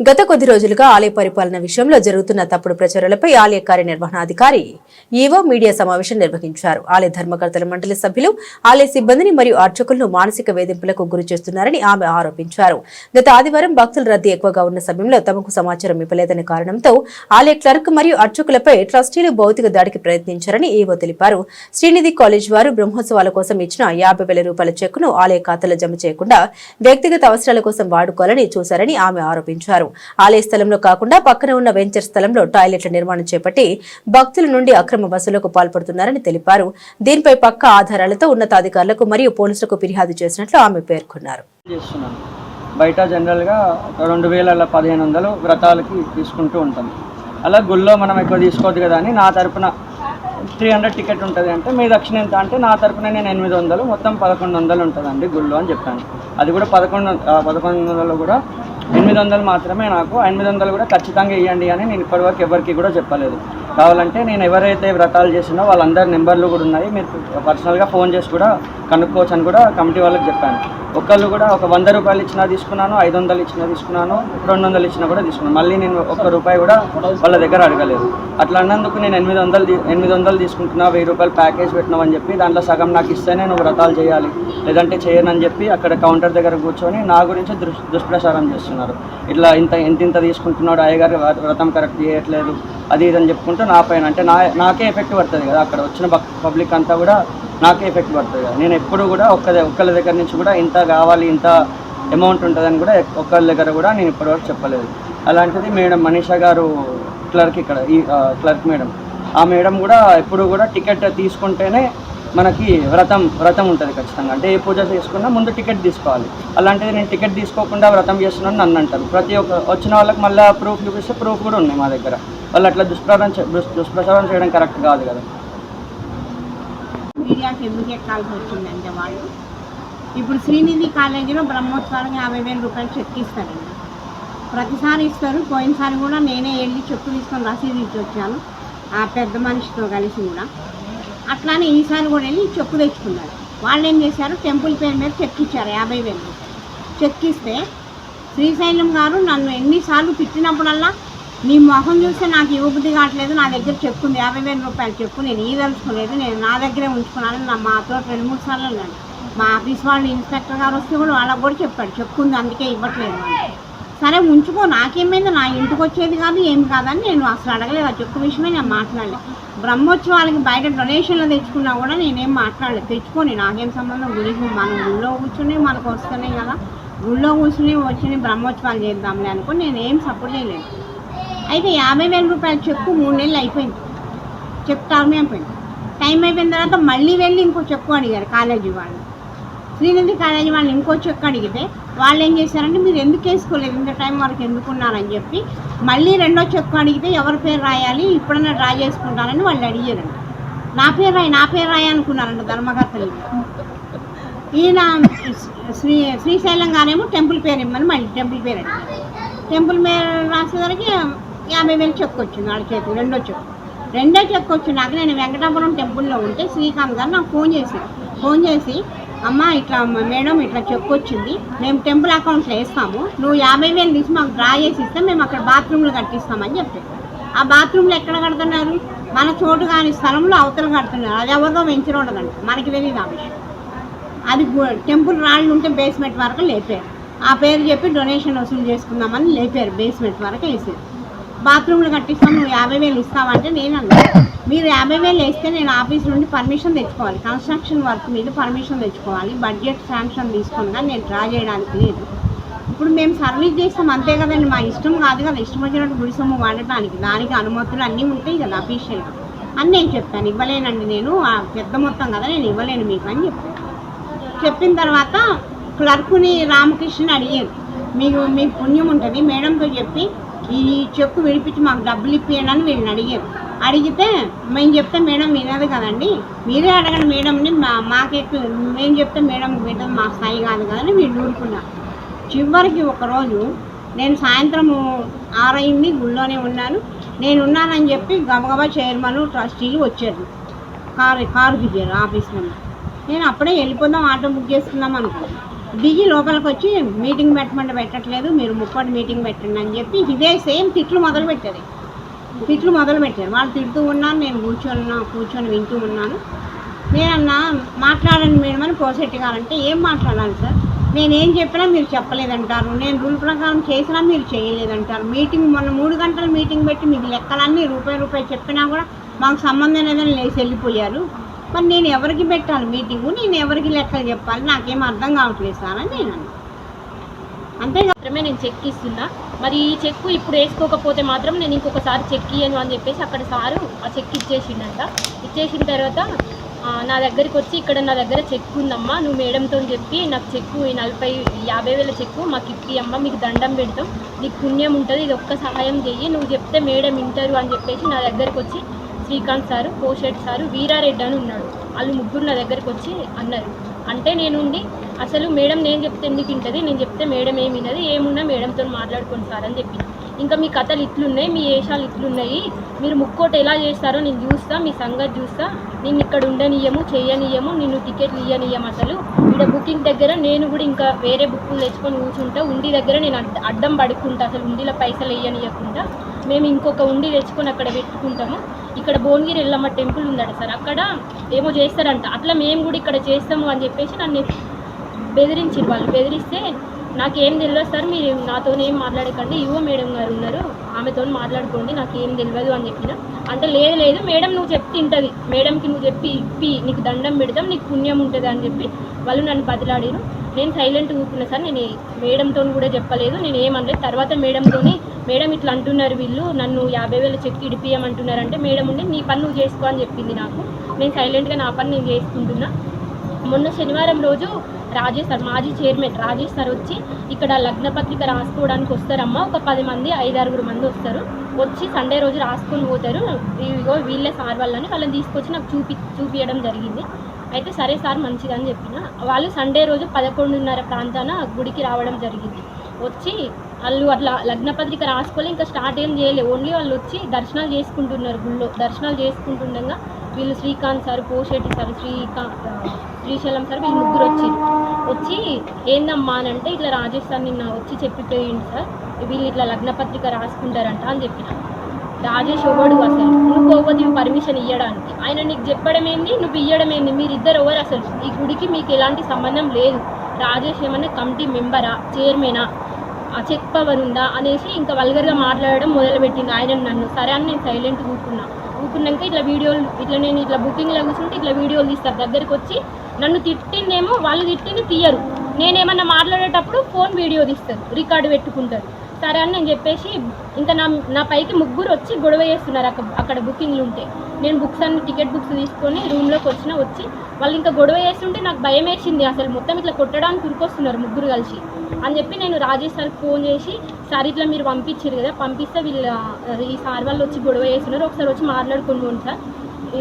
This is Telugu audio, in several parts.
గత కొద్ది రోజులుగా ఆలయ పరిపాలన విషయంలో జరుగుతున్న తప్పుడు ప్రచారాలపై ఆలయ కార్యనిర్వహణాధికారి ఈవో మీడియా సమావేశం నిర్వహించారు. ఆలయ ధర్మకర్తల మండలి సభ్యులు ఆలయ సిబ్బందిని మరియు అర్చకులను మానసిక వేధింపులకు గురి చేస్తున్నారని ఆమె ఆరోపించారు. గత ఆదివారం భక్తుల రద్దీ ఎక్కువగా ఉన్న సమయంలో తమకు సమాచారం ఇవ్వలేదనే కారణంతో ఆలయ క్లర్క్ మరియు అర్చకులపై ట్రస్టీలు భౌతిక దాడికి ప్రయత్నించారని ఈవో తెలిపారు. శ్రీనిధి కాలేజ్ వారు బ్రహ్మోత్సవాల కోసం ఇచ్చిన యాభై వేల రూపాయల చెక్కును ఆలయ ఖాతాలో జమ చేయకుండా వ్యక్తిగత అవసరాల కోసం వాడుకోవాలని చూశారని ఆమె ఆరోపించారు. ఆలయ స్థలంలో కాకుండా పక్కన ఉన్న వెంచర్ స్థలంలో టాయిలెట్ల నిర్మాణం చేపట్టి భక్తుల నుండి అక్రమ వసూలకు పాల్పడుతున్నారని తెలిపారు. దీనిపై పక్క ఆధారాలతో ఉన్నతాధికారులకు మరియు పోలీసులకు ఫిర్యాదు చేసినట్లు ఆమె పేర్కొన్నారు. బయట జనరల్గా ఒక రెండు వేల పదిహేను వందలు వ్రతాలకి తీసుకుంటూ ఉంటాం. అలా గుళ్ళో మనం ఎక్కువ తీసుకోవద్దు కదా అని నా తరపున త్రీ హండ్రెడ్ టికెట్ ఉంటుంది అంటే మీ దక్షిణ ఎంత అంటే నా తరపున నేను ఎనిమిది వందలు మొత్తం పదకొండు వందలు ఉంటుందండి గుళ్ళో అని చెప్పాను. అది కూడా పదకొండు పదకొండు వందలు కూడా ఎనిమిది వందలు మాత్రమే నాకు. ఎనిమిది వందలు కూడా ఖచ్చితంగా ఇవ్వండి అని నేను ఇప్పటివరకు ఎవరికి కూడా చెప్పలేదు. కావాలంటే నేను ఎవరైతే వ్రతాలు చేసినో వాళ్ళందరి నెంబర్లు కూడా ఉన్నాయి. మీరు పర్సనల్గా ఫోన్ చేసి కూడా కనుక్కోవచ్చు అని కూడా కమిటీ వాళ్ళకి చెప్పాను. ఒకళ్ళు కూడా ఒక వంద రూపాయలు ఇచ్చినా తీసుకున్నాను ఐదు వందలు ఇచ్చినా తీసుకున్నాను రెండు వందలు ఇచ్చినా కూడా తీసుకున్నాను. మళ్ళీ నేను ఒక్క రూపాయి కూడా వాళ్ళ దగ్గర అడగలేదు. అట్లా అన్నందుకు నేను ఎనిమిది వందలు ఎనిమిది వందలు తీసుకుంటున్నా వెయ్యి రూపాయలు ప్యాకేజ్ పెట్టినామని చెప్పి దాంట్లో సగం నాకు ఇస్తేనే నువ్వు వ్రతాలు చేయాలి లేదంటే చేయనని చెప్పి అక్కడ కౌంటర్ దగ్గర కూర్చొని నా గురించి దుష్ దుష్ప్రచారం చేస్తున్నారు. ఇట్లా ఇంత ఇంత ఇంత తీసుకుంటున్నాడు అయ్యగారు వ్రతం కరెక్ట్ చేయట్లేదు అది ఇది అని చెప్పుకుంటూ నా పైన అంటే నా నాకే ఎఫెక్ట్ పడుతుంది కదా అక్కడ వచ్చిన పబ్లిక్ అంతా కూడా నాకే ఎఫెక్ట్ పడుతుంది. కదా నేను ఎప్పుడు కూడా ఒక్క ఒక్కళ్ళ దగ్గర నుంచి కూడా ఇంత కావాలి ఇంత అమౌంట్ ఉంటుందని కూడా ఒక్కళ్ళ దగ్గర కూడా నేను ఇప్పటివరకు చెప్పలేదు. అలాంటిది మేడం మనీషా గారు క్లర్క్ ఇక్కడ ఈ క్లర్క్ మేడం. ఆ మేడం కూడా ఎప్పుడు కూడా టికెట్ తీసుకుంటేనే మనకి వ్రతం వ్రతం ఉంటుంది ఖచ్చితంగా. అంటే ఏ పూజ చేసుకున్నా ముందు టికెట్ తీసుకోవాలి. అలాంటిది నేను టికెట్ తీసుకోకుండా వ్రతం చేస్తున్నాను నన్ను అంటారు. ప్రతి ఒక్క వచ్చిన వాళ్ళకి మళ్ళీ ప్రూఫ్ చూపిస్తే ప్రూఫ్ కూడా ఉన్నాయి మా దగ్గర. వాళ్ళు అట్లా దుష్ప్రచారం దుష్ప్రచారం చేయడం కరెక్ట్ కాదు కదా. మీడియాకి ఎందుకు ఎక్కాల్సి వచ్చిందంటే వాళ్ళు? ఇప్పుడు శ్రీనిధి కాలేజీలో బ్రహ్మోత్సవాలకు యాభై వేల రూపాయలు చెక్ ఇస్తారండి ప్రతిసారి ఇస్తారు. పోయినసారి కూడా నేనే వెళ్ళి చెక్కు తీసుకొని రసీదు ఇచ్చి వచ్చాను. ఆ పెద్ద మనిషితో కలిసి కూడా. అట్లానే ఈసారి కూడా వెళ్ళి చెక్కు తెచ్చుకున్నారు. వాళ్ళు ఏం చేశారు? టెంపుల్ పేరు మీద చెక్ ఇచ్చారు యాభై వేలు చెక్ ఇస్తే శ్రీశైలం గారు నన్ను ఎన్నిసార్లు తిట్టినప్పుడల్లా నీ మొహం చూస్తే నాకు ఇవ్వబుద్ధి కావట్లేదు. నా దగ్గర చెప్పుకుంది యాభై వేల రూపాయలు చెప్పు. నేను ఇవ్వదలుచుకోలేదు నేను నా దగ్గరే ఉంచుకున్నాను. నా మాతో రెండు మూడు సార్లు అన్నాడు. మా ఆఫీస్ వాళ్ళు ఇన్స్పెక్టర్ గారు వస్తే కూడా వాళ్ళకు కూడా చెప్పాడు. చెప్పుకుంది అందుకే ఇవ్వట్లేదు సరే ఉంచుకో. నాకేమైంది? నా ఇంటికి వచ్చేది కాదు ఏం కాదని నేను అసలు అడగలేదు. ఆ చెక్కు విషయమే నేను మాట్లాడలేదు బ్రహ్మోత్సవాలకి బయట డొనేషన్లు తెచ్చుకున్నా కూడా నేనేం మాట్లాడలేదు తెచ్చుకొని నాకేం సంబంధం? గుడికి మన గుళ్ళో కూర్చుని మనకు వస్తున్నాయి కదా. గుళ్ళో కూర్చుని వచ్చి బ్రహ్మోత్సవాలు చేద్దాంలే అనుకుని నేను ఏం సపోర్ట్ చేయలేదు. అయితే యాభై వేల రూపాయల చెక్కు మూడు నెలలు అయిపోయింది. చెక్ అయిపోయింది టైం అయిపోయిన తర్వాత మళ్ళీ వెళ్ళి ఇంకో చెక్కు అడిగారు కాలేజీ వాళ్ళు. శ్రీనిధి కాలేజీ వాళ్ళు ఇంకో చెక్కు అడిగితే వాళ్ళు ఏం చేశారంటే మీరు ఎందుకు వేసుకోలేదు? ఇంత టైం వరకు ఎందుకున్నారని చెప్పి మళ్ళీ రెండో చెక్కు అడిగితే ఎవరి పేరు రాయాలి? ఇప్పుడన్నా డ్రా చేసుకుంటారని వాళ్ళు అడిగారండి నా పేరు రాయి నా పేరు రాయి అనుకున్నారంట ధర్మకర్తలు. ఈయన శ్రీ శ్రీశైలం గారేమో టెంపుల్ పేరు ఇమ్మని మళ్ళీ టెంపుల్ పేరు అడిగారు. టెంపుల్ పేరు రాసేసరికి యాభై వేలు చెక్ వచ్చింది వాళ్ళ చేతికి రెండో చెక్ రెండో చెక్ వచ్చినాక నేను వెంకటాపురం టెంపుల్లో ఉంటే శ్రీకాంత్ గారు నాకు ఫోన్ చేసి ఫోన్ చేసి అమ్మ ఇట్లా మేడం ఇట్లా చెక్ వచ్చింది మేము టెంపుల్ అకౌంట్లో వేస్తాము నువ్వు యాభై వేలు తీసి మాకు డ్రా చేసి ఇస్తే మేము అక్కడ బాత్రూమ్లు కట్టిస్తామని చెప్పారు. ఆ బాత్రూమ్లు ఎక్కడ కడుతున్నారు? మన చోటు కాని స్థలంలో అవతల కడుతున్నారు. అది ఎవరిదో వెంచర్ ఉండదంట. మనకి తెలియదు ఆ విషయం. అది టెంపుల్ రాళ్ళు ఉంటే బేస్మెంట్ వరకు లేపారు. ఆ పేరు చెప్పి డొనేషన్ వసూలు చేసుకుందామని లేపారు. బేస్మెంట్ వరకు వేసారు. బాత్రూమ్లు కట్టిస్తాం నువ్వు యాభై వేలు ఇస్తావంటే నేను అన్నా మీరు యాభై వేలు వేస్తే నేను ఆఫీస్ నుండి పర్మిషన్ తెచ్చుకోవాలి. కన్స్ట్రక్షన్ వర్క్ మీద పర్మిషన్ తెచ్చుకోవాలి. బడ్జెట్ శాంక్షన్ తీసుకొని కానీ నేను డ్రా చేయడానికి లేదు. ఇప్పుడు మేము సర్వీస్ చేస్తాం అంతే కదండి. మా ఇష్టం కాదు కదా. ఇష్టం వచ్చినట్టు గుడి సొమ్ము వాడటానికి. దానికి అనుమతులు అన్నీ ఉంటాయి కదా అఫీషియల్గా. అని నేను చెప్పాను. ఇవ్వలేనండి నేను. పెద్ద మొత్తం కదా నేను ఇవ్వలేను మీకు అని చెప్పాను. చెప్పిన తర్వాత క్లర్క్ని రామకృష్ణ అడిగారు. మీకు మీకు పుణ్యం ఉంటుంది. మేడంతో చెప్పి ఈ చెక్కు విడిపించి మాకు డబ్బులు ఇప్పియండి అని వీళ్ళని అడిగారు. అడిగితే మేము చెప్తే మేడం వినదు కదండి. మీరే అడగండి మేడంని మా మాకెక్కు మేము చెప్తే మేడం వినదు మా స్థాయి కాదు కదని వీళ్ళు ఊరుకున్నారు. చివరికి ఒకరోజు నేను సాయంత్రం ఆరైంది గుళ్ళోనే ఉన్నాను. నేను ఉన్నానని చెప్పి గబగబా చైర్మన్ ట్రస్టీలు వచ్చారు. కారు కారు దిగారు ఆఫీస్ నుండి నేను అప్పుడే వెళ్ళిపోదాం ఆటో బుక్ చేసుకుందాం అనుకున్నాను. దిగి లోపలికి వచ్చి మీటింగ్ పెట్టమంటే పెట్టట్లేదు మీరు ముప్పటి మీటింగ్ పెట్టండి అని చెప్పి ఇదే సేమ్ తిట్లు మొదలు పెట్టారు. తిట్లు మొదలు పెట్టారు. వాళ్ళు తిడుతూ ఉన్నాను నేను కూర్చొని కూర్చొని వింటూ ఉన్నాను. నేనన్నా మాట్లాడండి మేడం అని పోసెట్టి కావాలంటే ఏం మాట్లాడాలి సార్? నేనేం చెప్పినా మీరు చెప్పలేదంటారు. నేను రూల్ ప్రకారం చేసినా మీరు చేయలేదంటారు. మీటింగ్ మొన్న మూడు గంటల మీటింగ్ పెట్టి మీకు లెక్కలన్నీ రూపాయి రూపాయి చెప్పినా కూడా మాకు సంబంధం లేదని లేచి వెళ్ళిపోయారు. మరి నేను ఎవరికి పెట్టాలి మీటింగు? నేను ఎవరికి లెక్కలు చెప్పాలి? నాకేం అర్థం కావట్లేదు సార్ అని నేను అన్నా. అంతే మాత్రమే నేను చెక్ ఇస్తున్నా. మరి ఈ చెక్ ఇప్పుడు వేసుకోకపోతే మాత్రం నేను ఇంకొకసారి చెక్ ఇయ్యను అని చెప్పేసి అక్కడ సారు ఆ చెక్ ఇచ్చేసిండంట. ఇచ్చేసిన తర్వాత నా దగ్గరికి వచ్చి ఇక్కడ నా దగ్గర చెక్ ఉందమ్మా నువ్వు మేడంతో చెప్పి నాకు చెక్కు ఈ నలభై యాభై వేల చెక్కు మాకు ఇప్పి అమ్మ మీకు దండం పెడతాం. నీకు పుణ్యం ఉంటుంది ఇది ఒక్క సహాయం చెయ్యి. నువ్వు చెప్తే మేడం వింటారు అని చెప్పేసి నా దగ్గరికి వచ్చి శ్రీకాంత్ సారు కోషెట్ సారు వీరారెడ్డి అని ఉన్నాడు వాళ్ళు ముగ్గురు నా దగ్గరికి వచ్చి అన్నారు. అంటే నేనుండి అసలు మేడం నేను చెప్తే ఎందుకు వింటుంది? నేను చెప్తే మేడం ఏమి వినది? ఏమున్నా మేడంతో మాట్లాడుకోండి సార్ అని చెప్పి ఇంకా మీ కథలు ఇట్లున్నాయి మీ వేషాలు ఇట్లున్నాయి. మీరు ముక్కోటి ఎలా చేస్తారో నేను చూస్తా మీ సంగతి చూస్తా. నేను ఇక్కడ ఉండనియ్యము చేయనియ్యము నిన్ను టికెట్లు ఇయ్యనియ్యము అసలు. ఇక్కడ బుకింగ్ దగ్గర నేను కూడా ఇంకా వేరే బుక్కులు తెచ్చుకొని కూర్చుంటా. ఉండి దగ్గర నేను అడ్డ- అడ్డం పడుకుంటా అసలు. ఉండిలో పైసలు వేయనియకుండా. మేము ఇంకొక ఉండి తెచ్చుకొని అక్కడ పెట్టుకుంటాము. ఇక్కడ భువనగిరి ఎల్లమ్మ టెంపుల్ ఉందట సార్. అక్కడ ఏమో చేస్తారంట. అట్లా మేము కూడా ఇక్కడ చేస్తాము అని చెప్పేసి నన్ను బెదిరించారు వాళ్ళు బెదిరిస్తే నాకేం తెలియదు సార్ మీరు నాతోనే ఏం మాట్లాడకండి. యువ మేడం గారు ఉన్నారు ఆమెతో మాట్లాడుకోండి నాకేం తెలియదు అని చెప్పిన. అంటే లేదు లేదు మేడం నువ్వు చెప్తే తింటుంది మేడంకి నువ్వు చెప్పి ఇప్పి నీకు దండం పెడతాం నీకు పుణ్యం ఉంటుంది అని చెప్పి వాళ్ళు నన్ను బదిలాడారు నేను సైలెంట్ కూర్చున్నా సార్ నేను మేడంతో కూడా చెప్పలేదు. నేను ఏమనలేదు. తర్వాత మేడంతోని మేడం ఇట్లా అంటున్నారు వీళ్ళు నన్ను యాభై వేల చెక్ ఇడిపియమంటున్నారంటే మేడం ఉండి నీ పని నువ్వు చేసుకో అని చెప్పింది నాకు. నేను సైలెంట్గా నా పని నేను చేసుకుంటున్నా. మొన్న శనివారం రోజు రాజేష్ సార్ మాజీ చైర్మన్ రాజేష్ సార్ వచ్చి ఇక్కడ లగ్న పత్రిక రాసుకోవడానికి వస్తారమ్మా. ఒక పది మంది ఐదారుగురు మంది వస్తారు. వచ్చి సండే రోజు రాసుకొని పోతారు. ఇదిగో వీళ్ళే సార్ వాళ్ళని వాళ్ళని తీసుకొచ్చి నాకు చూపి చూపించడం జరిగింది. అయితే సరే సార్ మంచిదని చెప్పిన. వాళ్ళు సండే రోజు పదకొండున్నర ప్రాంతాన గుడికి రావడం జరిగింది. వచ్చి వాళ్ళు అట్లా లగ్న పత్రిక రాసుకోలే ఇంకా స్టార్ట్ ఏం చేయలేదు ఓన్లీ వాళ్ళు వచ్చి దర్శనాలు చేసుకుంటున్నారు గుళ్ళో. దర్శనాలు చేసుకుంటుండగా వీళ్ళు Srikanth sir Poshetti sir Srikanth Srisailam sir వీళ్ళు ముగ్గురు వచ్చారు. వచ్చి ఏందమ్మా అని అంటే ఇట్లా రాజేష్ సార్ నిన్న వచ్చి చెప్పిపోయింది సార్. వీళ్ళు ఇట్లా లగ్న పత్రిక రాసుకుంటారంట అని చెప్పిన. రాజేష్ ఎవడు అసలు? నువ్వు పోవద్దు పర్మిషన్ ఇవ్వడానికి ఆయన నీకు చెప్పడం ఏంది? నువ్వు ఇవ్వడం ఏంది? మీరిద్దరు ఎవరు అసలు? ఈ గుడికి మీకు ఎలాంటి సంబంధం లేదు. రాజేష్ ఏమన్నా కమిటీ మెంబరా? చైర్మనా? ఆ చెక్ పవర్ ఉందా అనేసి ఇంకా వల్గర్గా మాట్లాడడం మొదలుపెట్టింది ఆయన నన్ను. సరే అని నేను సైలెంట్ కూర్చున్నా కూర్చున్నాక ఇట్లా వీడియోలు ఇట్లా నేను ఇట్లా బుకింగ్లో కూర్చుంటే ఇట్లా వీడియోలు తీస్తారు. దగ్గరికి వచ్చి నన్ను తిట్టిందేమో వాళ్ళు తిట్టింది తీయరు. నేనేమన్నా మాట్లాడేటప్పుడు ఫోన్ వీడియో తీస్తారు రికార్డు పెట్టుకుంటారు సరే అని నేను చెప్పేసి ఇంత నా నా పైకి ముగ్గురు వచ్చి గొడవ చేస్తున్నారు అక్కడ అక్కడ బుకింగ్లు ఉంటే. నేను బుక్స్ అన్ని టికెట్ బుక్స్ తీసుకొని రూమ్లోకి వచ్చిన వచ్చి వాళ్ళు ఇంకా గొడవ చేస్తుంటే నాకు భయం వేసింది. అసలు మొత్తం ఇట్లా కొట్టడానికి ఉరికొస్తున్నారు ముగ్గురు కలిసి. అని చెప్పి నేను రాజేష్ సార్కి ఫోన్ చేసి సార్ ఇట్లా మీరు పంపించారు కదా పంపిస్తే వీళ్ళు ఈ సార్ వాళ్ళు వచ్చి గొడవ చేస్తున్నారు. ఒకసారి వచ్చి మాట్లాడుకుంటూ ఉంటారు సార్.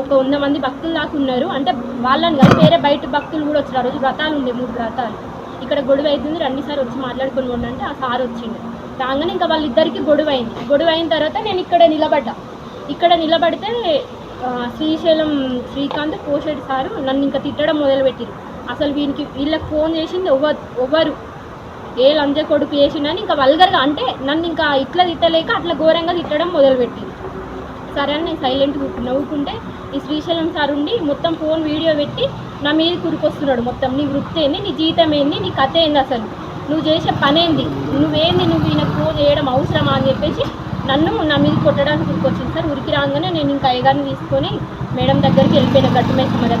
ఒక వంద మంది భక్తులు దాకా ఉన్నారు. అంటే వాళ్ళని కాదు వేరే బయట భక్తులు కూడా వచ్చారు ఆ రోజు వ్రతాలు ఉండే మూడు వ్రతాలు. ఇక్కడ గొడవ అవుతుంది రండి సార్ వచ్చి మాట్లాడుకొని ఉండంటే ఆ సార్ వచ్చిండు. రాగానే ఇంకా వాళ్ళిద్దరికి గొడవ అయింది. గొడవ అయిన తర్వాత నేను ఇక్కడ నిలబడ్డా. ఇక్కడ నిలబడితే శ్రీశైలం శ్రీకాంత్ కోషెడ్ సారు నన్ను ఇంకా తిట్టడం మొదలుపెట్టిరు అసలు వీనికి వీళ్ళకి ఫోన్ చేసింది ఎవరు ఎవరు ఏ లంజ కొడుకు చేసిండని ఇంకా వల్గర్గా అంటే నన్ను ఇంకా ఇట్లా తిట్టలేక అట్లా ఘోరంగా తిట్టడం మొదలుపెట్టింది సరే అని నేను సైలెంట్ నవ్వుకుంటే ఈ శ్రీశైలం సార్ ఉండి మొత్తం ఫోన్ వీడియో పెట్టి నా మీద కురికొస్తున్నాడు. మొత్తం నీ వృత్తి ఏంది? నీ జీతం ఏంది? నీ కథ ఏంది అసలు? నువ్వు చేసే పని ఏంది? నువ్వేంది? నువ్వు ఈయనకు ఫోన్ చేయడం అవసరమా అని చెప్పేసి నన్ను నా మీద కొట్టడానికి కురికొచ్చింది. సార్ ఉరికి రాగానే నేను ఇంకా అయ్యగారిని తీసుకొని మేడం దగ్గరికి వెళ్ళిపోయిన. గట్టు మేసమ్మ దగ్గర